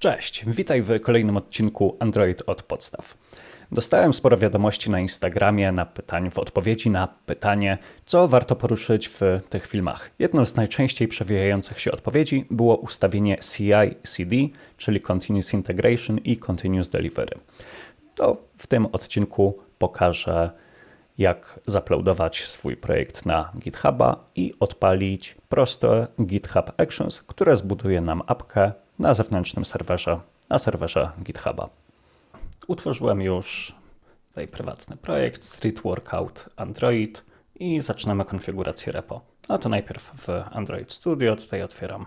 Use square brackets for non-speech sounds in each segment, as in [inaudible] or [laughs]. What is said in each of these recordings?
Cześć, witaj w kolejnym odcinku Android od podstaw. Dostałem sporo wiadomości na Instagramie na pytań, w odpowiedzi na pytanie, co warto poruszyć w tych filmach. Jedną z najczęściej przewijających się odpowiedzi było ustawienie CI/CD, czyli Continuous Integration i Continuous Delivery. To w tym odcinku pokażę, jak zaploadować swój projekt na GitHuba i odpalić proste GitHub Actions, które zbuduje nam apkę na zewnętrznym serwerze, na serwerze GitHuba. Utworzyłem już tutaj prywatny projekt Street Workout Android i zaczynamy konfigurację repo. No to najpierw w Android Studio, tutaj otwieram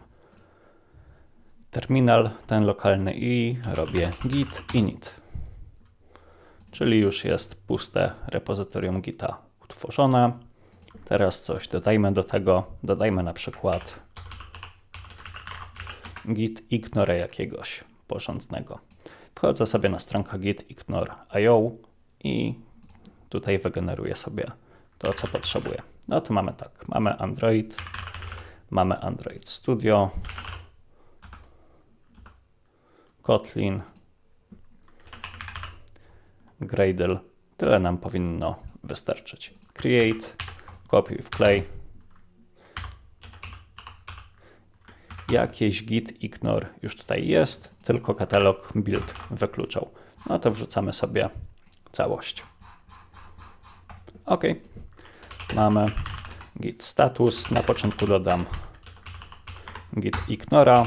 terminal, ten lokalny i robię git init. Czyli już jest puste repozytorium gita utworzone. Teraz coś dodajmy do tego. Dodajmy na przykład git ignore jakiegoś porządnego. Wchodzę sobie na stronkę gitignore.io i tutaj wygeneruję sobie to, co potrzebuję. No to mamy tak, mamy Android, mamy Android Studio, Kotlin, Gradle. Tyle nam powinno wystarczyć. Create, kopiuj w Jakieś git ignore już tutaj jest, tylko katalog build wykluczał. No to wrzucamy sobie całość. OK. Mamy git status. Na początku dodam git ignora.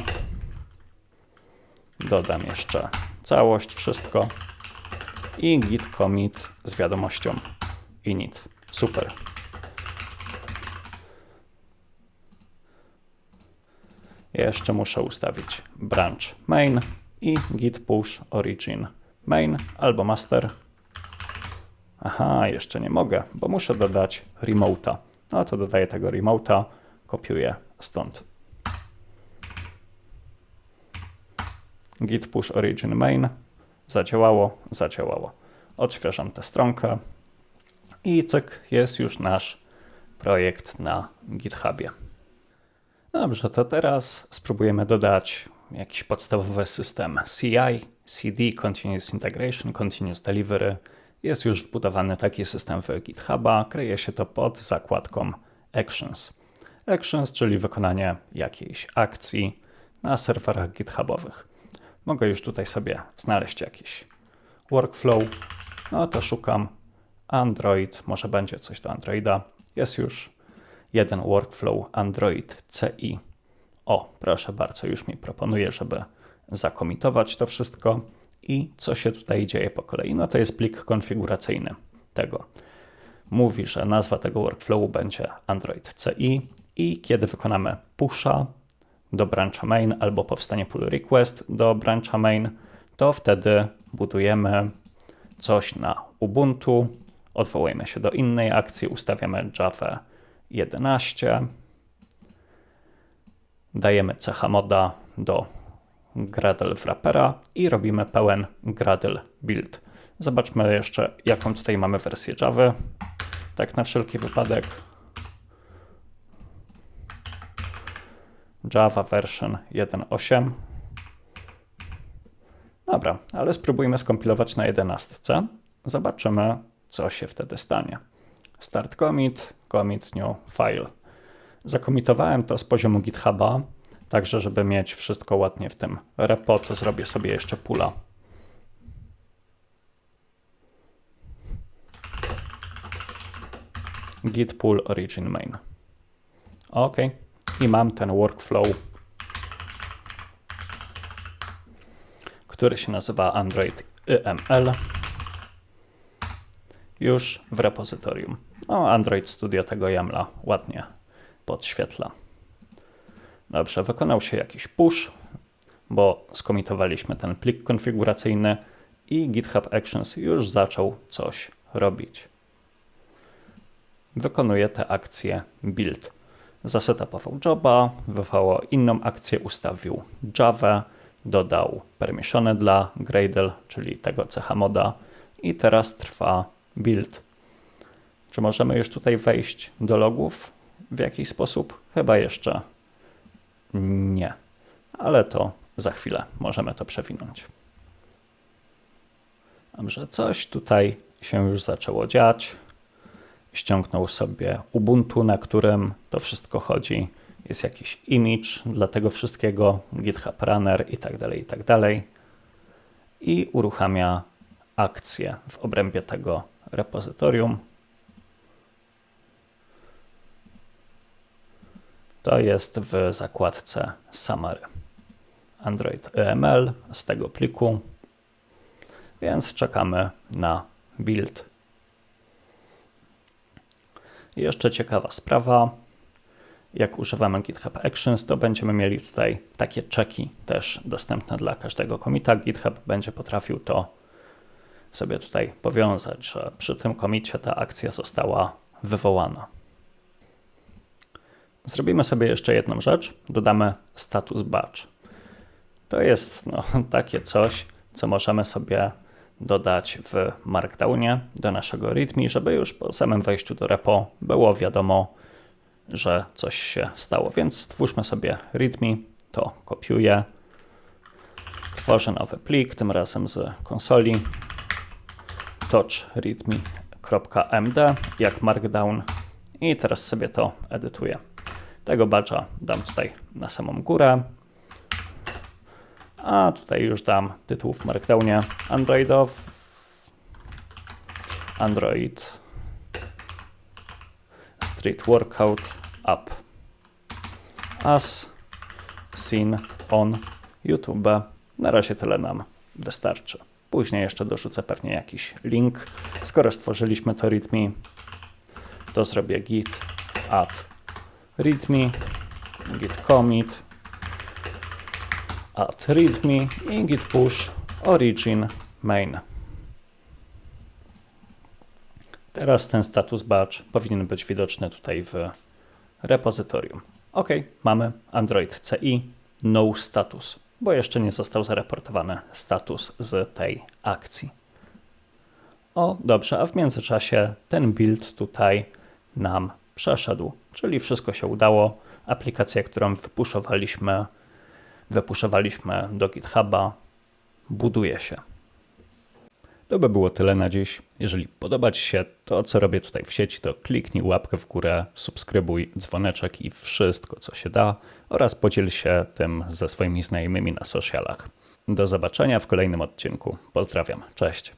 Dodam jeszcze całość, wszystko. I git commit z wiadomością init. Super. Jeszcze muszę ustawić branch main i git push origin main albo master. Aha, jeszcze nie mogę, bo muszę dodać remote'a. No to dodaję tego remote'a, kopiuję stąd. Git push origin main. Zadziałało, zadziałało. Odświeżam tę stronkę i cyk, jest już nasz projekt na GitHubie. Dobrze, to teraz spróbujemy dodać jakiś podstawowy system CI, CD, Continuous Integration, Continuous Delivery. Jest już wbudowany taki system w GitHuba. Kryje się to pod zakładką Actions. Actions, czyli wykonanie jakiejś akcji na serwerach GitHubowych. Mogę już tutaj sobie znaleźć jakiś workflow. No to szukam Android, może będzie coś do Androida. Jest już jeden workflow Android CI. O, proszę bardzo, już mi proponuje, żeby zakomitować to wszystko. I co się tutaj dzieje po kolei? No to jest plik konfiguracyjny tego. Mówi, że nazwa tego workflowu będzie Android CI i kiedy wykonamy pusha do brancha main albo powstanie pull request do brancha main, to wtedy budujemy coś na Ubuntu, odwołujemy się do innej akcji, ustawiamy Java 11. Dajemy cecha moda do Gradle wrappera i robimy pełen Gradle build. Zobaczmy jeszcze, jaką tutaj mamy wersję Java. Tak na wszelki wypadek. Java version 1.8. Dobra, ale spróbujmy skompilować na 11. Zobaczymy, co się wtedy stanie. Start commit, commit new file. Zakomitowałem to z poziomu GitHuba, także żeby mieć wszystko ładnie w tym repo, to zrobię sobie jeszcze pula. git pull origin main. OK. I mam ten workflow, który się nazywa Android YML już w repozytorium. No, Android Studio tego YAMLa ładnie podświetla. Dobrze, wykonał się jakiś push, bo skomitowaliśmy ten plik konfiguracyjny i GitHub Actions już zaczął coś robić. Wykonuje tę akcję build. Zasetapował joba, wywołał inną akcję, ustawił Java, dodał permissiony dla Gradle, czyli tego cecha moda i teraz trwa build. Czy możemy już tutaj wejść do logów w jakiś sposób? Chyba jeszcze nie, ale to za chwilę możemy to przewinąć. Dobrze, coś tutaj się już zaczęło dziać. Ściągnął sobie Ubuntu, na którym to wszystko chodzi. Jest jakiś image dla tego wszystkiego, GitHub Runner i tak dalej, i tak dalej. I uruchamia akcję w obrębie tego repozytorium. To jest w zakładce Summary. Android EML z tego pliku, więc czekamy na build. I jeszcze ciekawa sprawa. Jak używamy GitHub Actions, to będziemy mieli tutaj takie czeki też dostępne dla każdego komita. GitHub będzie potrafił to sobie tutaj powiązać, że przy tym komicie ta akcja została wywołana. Zrobimy sobie jeszcze jedną rzecz. Dodamy status batch. To jest no, [laughs] takie coś, co możemy sobie dodać w Markdownie do naszego README, żeby już po samym wejściu do repo było wiadomo, że coś się stało. Więc stwórzmy sobie README, to kopiuję, tworzę nowy plik, tym razem z konsoli touch readme.md jak markdown i teraz sobie to edytuję. Tego badża dam tutaj na samą górę, a tutaj już dam tytuł w markdownie Androidow Android Street Workout App as seen on YouTube. Na razie tyle nam wystarczy. Później jeszcze dorzucę pewnie jakiś link. Skoro stworzyliśmy to README, to zrobię git add README, git commit, add README i git push origin main. Teraz ten status batch powinien być widoczny tutaj w repozytorium. OK, mamy Android CI, no status, bo jeszcze nie został zareportowany status z tej akcji. O, dobrze, a w międzyczasie ten build tutaj nam przeszedł, czyli wszystko się udało. Aplikacja, którą wypuszowaliśmy, wypuszowaliśmy do GitHuba, buduje się. To by było tyle na dziś. Jeżeli podoba Ci się to, co robię tutaj w sieci, to kliknij łapkę w górę, subskrybuj, dzwoneczek i wszystko, co się da oraz podziel się tym ze swoimi znajomymi na socialach. Do zobaczenia w kolejnym odcinku. Pozdrawiam. Cześć.